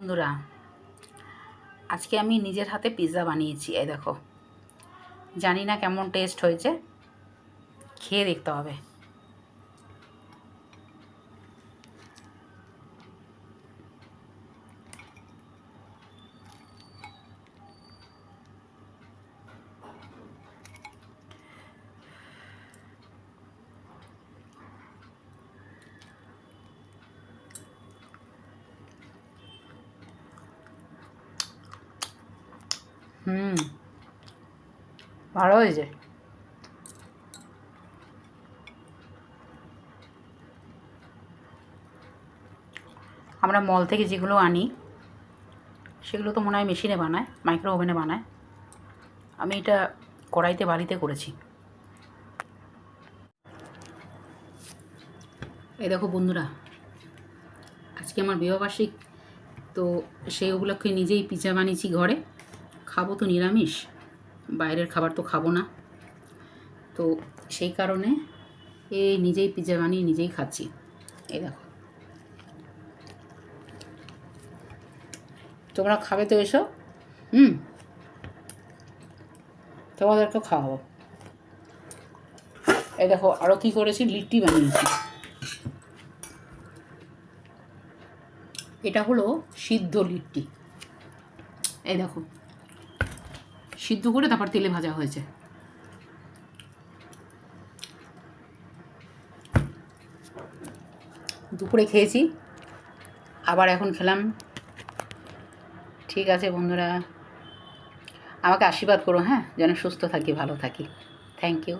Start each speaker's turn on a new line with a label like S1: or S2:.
S1: বন্ধুরা, আজকে আমি নিজের হাতে পিৎজা বানিয়েছি, এই দেখো। জানি না কেমন টেস্ট হয়েছে, খেয়ে দেখতে হবে। হুম, ভালো হয়েছে। আমরা মল থেকে যেগুলো আনি, সেগুলো তো মনে হয় মেশিনে বানায় মাইক্রো ওভেনে বানায়। আমি এটা কড়াইতে, বালিতে করেছি। এই দেখো বন্ধুরা, আজকে আমার বিবাহবার্ষিক, তো সেই ওগুলোকে নিজেই পিজা বানিয়েছি ঘরে। খাব তো নিরামিষ, বাইরের খাবার তো খাব না। তো সেই কারণে এই নিজেই পিজা বানিয়ে নিজেই খাচ্ছি। এই দেখো। তোমরা খাবে তো এসো। হুম। তোমাদেরকেও খাওয়াবো। এই দেখো আরও কী করেছি? লিট্টি বানিয়েছি। এটা হলো সিদ্ধ লিট্টি। এই দেখো। সিদ্ধ করে তারপর তেলে ভাজা হয়েছে। দুপুরে খেয়েছি। আবার এখন খেলাম। ঠিক আছে বন্ধুরা। আমাকে আশীর্বাদ করো হ্যাঁ? যেন সুস্থ থাকি, ভালো থাকি। Thank you